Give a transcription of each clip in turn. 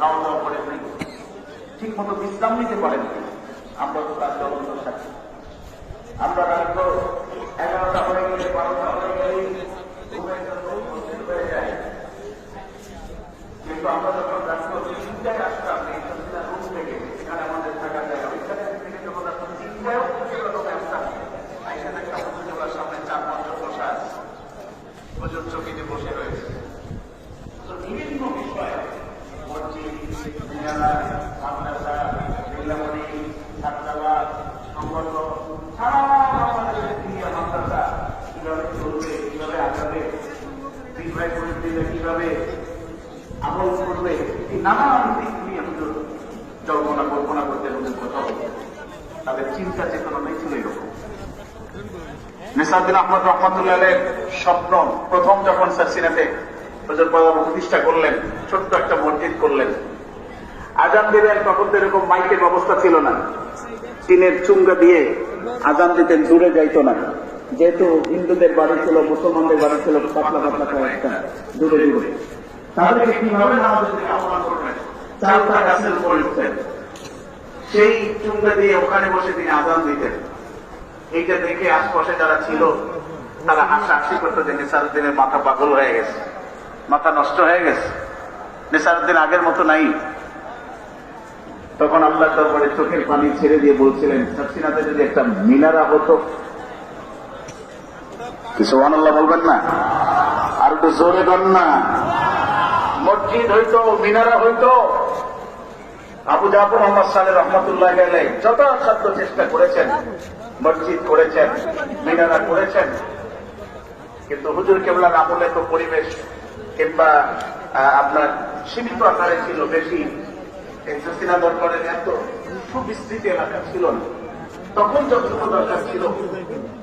খাওয়া দাওয়া করেন নাই ঠিক মতো বিশ্রাম নিতে পারেন আমরা তো তার জন্য সাক্ষী আমরা রাত এগারোটা হয়ে গেলে, বারোটা হয়ে যায়। কিন্তু আমরা যখন রাত্র তিনটায় আসতাম এই সন্ধ্যা রুম থেকে সেখানে আমাদের থাকা যায় ওইখানে থেকে যখন রাত্র তিনটায় পর্যন্ত আসতাম এখানে একটা মন্দিরের সামনে চার পাঁচজন বসা আছে প্রচুর চকিতে বসে রয়েছে তো বিভিন্ন বিষয় মসজিদ মিনারা মাদ্রাসা নীলামণি ছাত্রাবাস সংগঠন সারা আমাদের দুনিয়া মাদ্রাসা কীভাবে চলবে কীভাবে আগাবে বিক্রয় করে দিলে কীভাবে আমল করবে এই নানান দিক নিয়ে হুজুর জল্পনা কল্পনা করতে হুজুর কথা বলতে তাদের চিন্তা চেতনাটাই ছিল এরকম নিসাদ্দিন আহমদ রহমতুল্লাহ স্বপ্ন, প্রথম যখন হুজুর বাবা প্রতিষ্ঠা করলেন, ছোট্ট একটা মসজিদ করলেন। আজান দিলেন তখন তো এরকম মাইকের ব্যবস্থা ছিল না। টিনের চুঙ্গা দিয়ে আজান দিতেন, দূরে যাইতো না। যেহেতু হিন্দুদের বাড়ি ছিল, মুসলমানদের বাড়ি ছিল, পাতলা পাতলা কয়েকটা, দূরে দূরে। তাদেরকে কীভাবে আমাদেরকে আহ্বান করবেন? চালটা গাছের সেই চুঙ্গা দিয়ে ওখানে বসে তিনি আজান দিতেন। এইটা দেখে আশপাশে যারা ছিল, তারা হাসাহাসি করতো যে নিসারুদ্দিনের মাথা পাগল হয়ে গেছে। মাথা নষ্ট হয়ে গেছে। নিসারুদ্দিন আগের মতো নাই। তখন আল্লাহ তারপরে চোখের পানি ছেড়ে দিয়ে বলছিলেন সাকসিনাতে যদি একটা মিনারা হতো কিছু আল্লাহ বলবেন না? আর একটু জোরে দেন না। মসজিদ হইতো, মিনারা হইতো আবু জাফর মোহাম্মদ সালে রহমতুল্লাহ গেলে যথাসাধ্য চেষ্টা করেছেন, মসজিদ করেছেন, মিনারা করেছেন। কিন্তু হুজুর কেবলার আমলে তো পরিবেশ কিংবা আপনার সীমিত আকারে ছিল, বেশি। এক্সিনা দরবারের এত সুবিস্তৃত এলাকা ছিল না। তখন যতটুকু দরকার ছিল,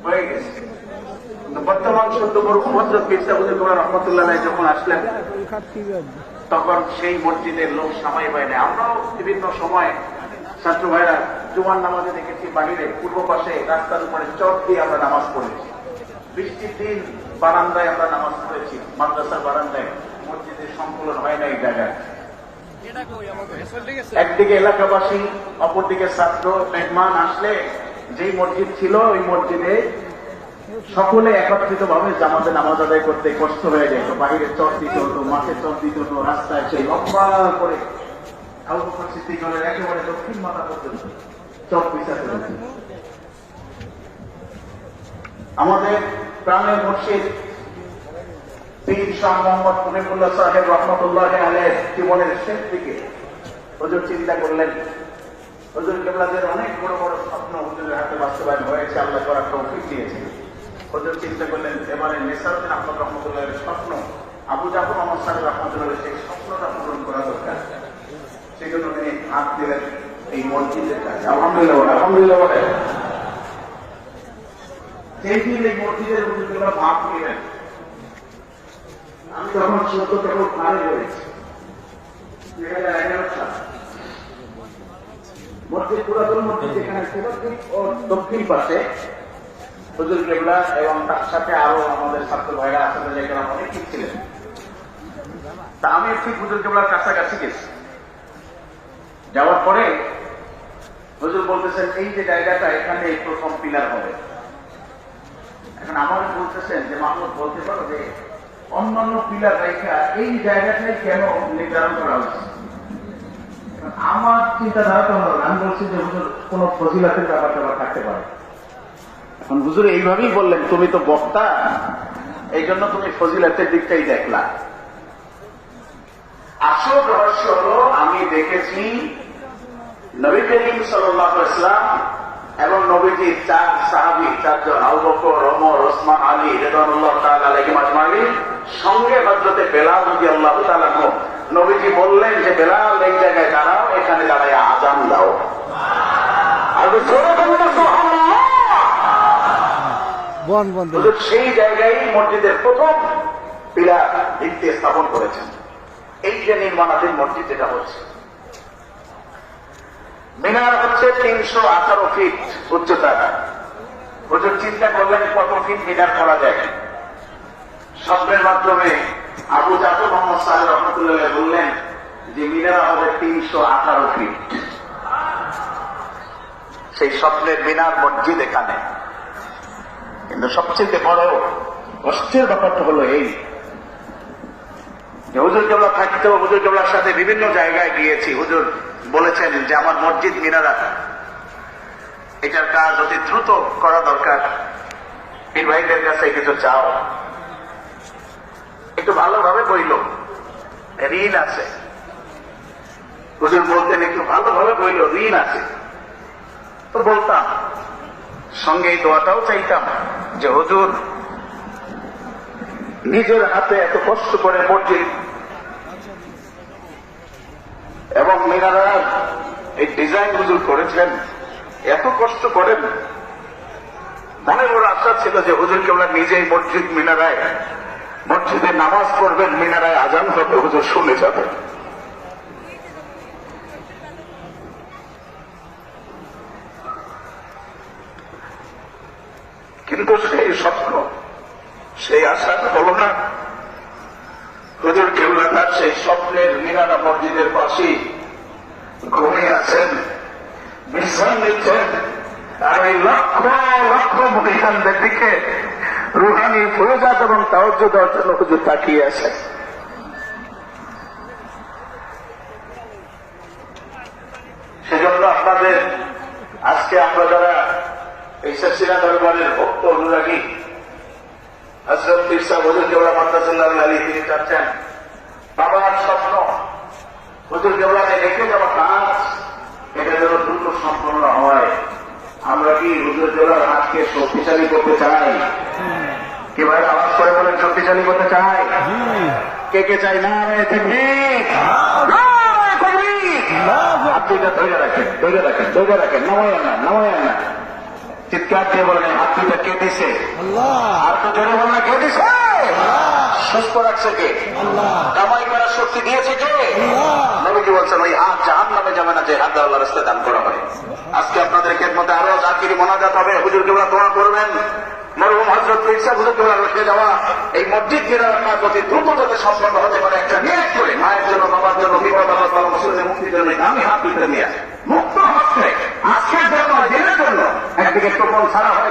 হয়ে গেছে। বর্তমান সদ্য বড় পিসা হুজুর কেবলা রহমতুল্লাহ যখন আসলেন তখন সেই মসজিদের লোক সামাই পায় না আমরাও বিভিন্ন সময় ছাত্র ভাইরা জুমার নামাজে দেখেছি বাহিরে, পূর্ব পাশে রাস্তার উপরে চট দিয়ে আমরা নামাজ পড়েছি। বৃষ্টির দিন বারান্দায় আমরা নামাজ পড়েছি, মাদ্রাসার বারান্দায়। মসজিদের সংকলন হয় না এই জায়গায়। একদিকে এলাকাবাসী, অপরদিকে ছাত্র, মেহমান আসলে যেই মসজিদ ছিল, ওই মসজিদে সকলে একত্রিত ভাবে জামাতে নামাজ আদায় করতে কষ্ট হয়ে যেত বাহিরে চট দিতে হতো মাঠে চট দিতে হতো রাস্তায় সেই লম্বা করে চিন্তা করলেন, হুজুর কেবলাদের অনেক বড় বড় স্বপ্ন হাতে বাস্তবায়ন হয়েছে, আল্লাহ করার তৌফিক দিয়েছে হুজুর চিন্তা করলেন, এবারে নেসারুদ্দিন আহমদ রহমতুল্লাহের স্বপ্ন, আবু জাফর মোহাম্মদ সাহেব রহমতুল্লাহের সেই স্বপ্নটা পূরণ করা দরকার। সেই জন্য তিনি হাত দিলেন এই মসজিদের কাছে। আলহামদুলিল্লাহ আলহামদুলিল্লাহ, বলেন। সেই দিন এই মসজিদের ভাগ নিলেন। আমি তখন চোদ্দ কেবল পারে রয়েছি। মসজিদ পুরাতন মসজিদ যেখানে দক্ষিণ পাশে হুজুর কেবলা এবং তার সাথে আরও আমাদের ছাত্র ভাইরা আসলে অনেক ঠিক ছিলেন তা আমি ঠিক হুজুর কেবলার কাছাকাছি গেছি। যাওয়ার পরে হুজুর বলতেছেন, এই যে জায়গাটা, এখানে এই প্রথম পিলার হবে। এখন আমার বলতেছেন যে, মাহমুদ, বলতে পারো যে, অন্যান্য পিলার রেখা এই জায়গাটাই কেন নির্ধারণ করা হয়েছে? আমার চিন্তাধারা তো আমি বলছি যে, হুজুর, কোন ফজিলাতের ব্যাপার ট্যাপার থাকতে পারে। এখন হুজুর এইভাবেই বললেন, তুমি তো বক্তা এই জন্য তুমি ফজিলাতের দিকটাই দেখলা। আসল রহস্য হলো, আমি দেখেছি নবী করিম সাল্লাহ ইসলাম এবং নবীজি চার সাহাবি, চারজন, আবু বকর, ওমর, ওসমান, আলী রেদানুল্লাহ তাআলা আলাইহিম সঙ্গে হযরতে বেলাল রাদিয়াল্লাহু তাআলা আনহু। নবীজি বললেন যে, বেলাল, এই জায়গায় দাঁড়াও, এখানে দাঁড়ায় আজান দাও আর জোরে বলুন না সুবহানাল্লাহ বন বন্ধ। সেই জায়গায় মসজিদের প্রথম পিলার ভিত্তি স্থাপন করেছেন। এই যে নির্মাণাধীন মসজিদ যেটা হচ্ছে। মিনার হচ্ছে তিনশো আঠারো ফিট উচ্চতা। হুজুর চিন্তা করলেন কত ফিট মিনার করা যায়। স্বপ্নের মাধ্যমে আবু জাফর মোহাম্মদ সাহেব রহমতুল্লাহ বললেন যে মিনার হবে তিনশো আঠারো ফিট। সেই স্বপ্নের মিনার মসজিদ এখানে। কিন্তু সবচেয়ে বড় কষ্টের ব্যাপারটা হলো এই হুজুর কেবলা থাকতেও হুজুর কেবলার সাথে বিভিন্ন জায়গায় গিয়েছি। হুজুর বলেছেন যে আমার মসজিদ মিনারা, এটার কাজ অতি দ্রুত করা দরকার। পীর ভাইদের কাছে কিছু চাও। একটু ভালোভাবে বইল। ঋণ আছে। হুজুর বলতেন, একটু ভালোভাবে বইল, ঋণ আছে। তো বলতাম। সঙ্গে এই দোয়াটাও চাইতাম। যে হুজুর, নিজের হাতে এত কষ্ট করে মসজিদ এবং মিনারা, এই ডিজাইন হুজুর করেছেন এত কষ্ট করেন মনে বড় আশা ছিল যে হুজুর কেবলা নিজেই মসজিদ মিনারায়, মসজিদে নামাজ পড়বেন, মিনারায় আজান হবে, হুজুর শুনে যাবেন কিন্তু সেই স্বপ্ন, সেই আশা হল না। হুজুর কেবলা তার সেই স্বপ্নের মিনারা মসজিদের পাশে ঘুমিয়ে আছেন, বিশ্রাম নিচ্ছেন, আর ওই লক্ষ লক্ষ মহিলানদের দিকে রুহানি প্রজাত এবং তাওজ্য দর্শন হুজুর তাকিয়ে আছেন সেজন্য আপনাদের আজকে আমরা যারা এই সচিনা দরবারের ভক্ত অনুরাগী হজরত তিরসা হুজুর কেবলা মাদ্রাসাল্লাহ আলী তিনি চাচ্ছেন বাবার স্বপ্ন হুজুর কেবলাকে রেখে যাওয়া কাজ এটা যেন দ্রুত সম্পন্ন হয়। আমরা কি হুজুর কেবলার হাতকে শক্তিশালী করতে চাই? কি ভাই আওয়াজ করে বলেন শক্তিশালী করতে চাই? কে কে চাই? না আপনি ধরে রাখেন ধরে রাখেন ধরে রাখেন। নামায় না নামায় না। চিৎকার দিয়ে বলেন হাতিটা কে দিছে? আর তো জোরে বলনা কে দিছে? সুস্থ রাখছে কে? কামাই করার শক্তি দিয়েছে কে? নবীজি বলছেন ওই হাত জাহান নামে যাবে না যে হাত আল্লাহ রাস্তায় দান করা হয়। আজকে আপনাদের মধ্যে আরও জাকিরি মোনাজাত হবে। হুজুর কেবলা দোয়া করবেন। মরহুম হজরত ইসা হুজুর কেবলা রেখে যাওয়া। এই মসজিদ কেনার কাজ অতি দ্রুত যাতে সম্পন্ন হতে পারে একটা নিয়োগ করে মায়ের জন্য বাবার জন্য বিপদ আল্লাহ তালা মুসলিমের মুক্তির জন্য আমি হাত দিতে নিয়ে মুক্ত হচ্ছে আজকের জন্য দিনের জন্য একদিকে টোকন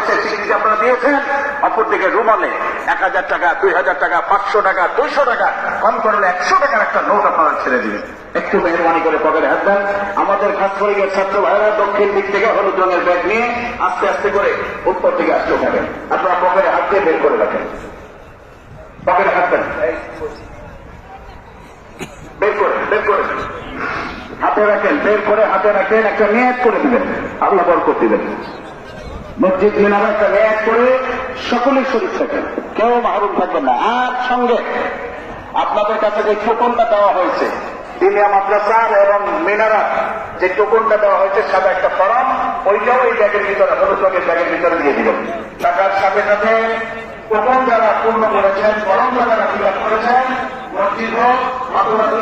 ছাড়া স্বীকৃতি আপনারা দিয়েছেন। অপরদিকে রুমালে এক হাজার টাকা, দুই হাজার টাকা, পাঁচশো টাকা, দুইশো টাকা, কম করলে একশো টাকার একটা নোট আপনারা ছেড়ে দিবেন। একটু মেহরবানি করে পকেটে হাত দেন। আমাদের খাস করে ছাত্র ভাইরা দক্ষিণ দিক থেকে হলুদ রঙের ব্যাগ নিয়ে আস্তে আস্তে করে উত্তর দিকে আসতে থাকেন। আপনারা পকেটে হাত দিয়ে বের করে রাখেন। পকেটে হাত দেন। বের করে বের করে। হাতে রাখেন, বের করে হাতে রাখেন, একটা মেয়াদ করে দিবেন। আল্লাহ বরকত দিবেন। মসজিদ মিনারে একটা মেয়াদ করে সকলেই শরীর থাকেন কেউ মাহরুম থাকবেন না। আর সঙ্গে আপনাদের কাছে যে টোকনটা দেওয়া হয়েছে দিনিয়া মাদ্রাসার এবং মিনারা, যে টোকনটা দেওয়া হয়েছে, সাদা একটা ফরম, ওইটাও এই ব্যাগের ভিতরে হলুদ রঙের ব্যাগের ভিতরে দিয়ে দিবেন টাকার সাথে সাথে টোকন যারা পূর্ণ করেছেন ফরম যারা ফিল করেছেন, মসজিদ হোক, মাদ্রাসা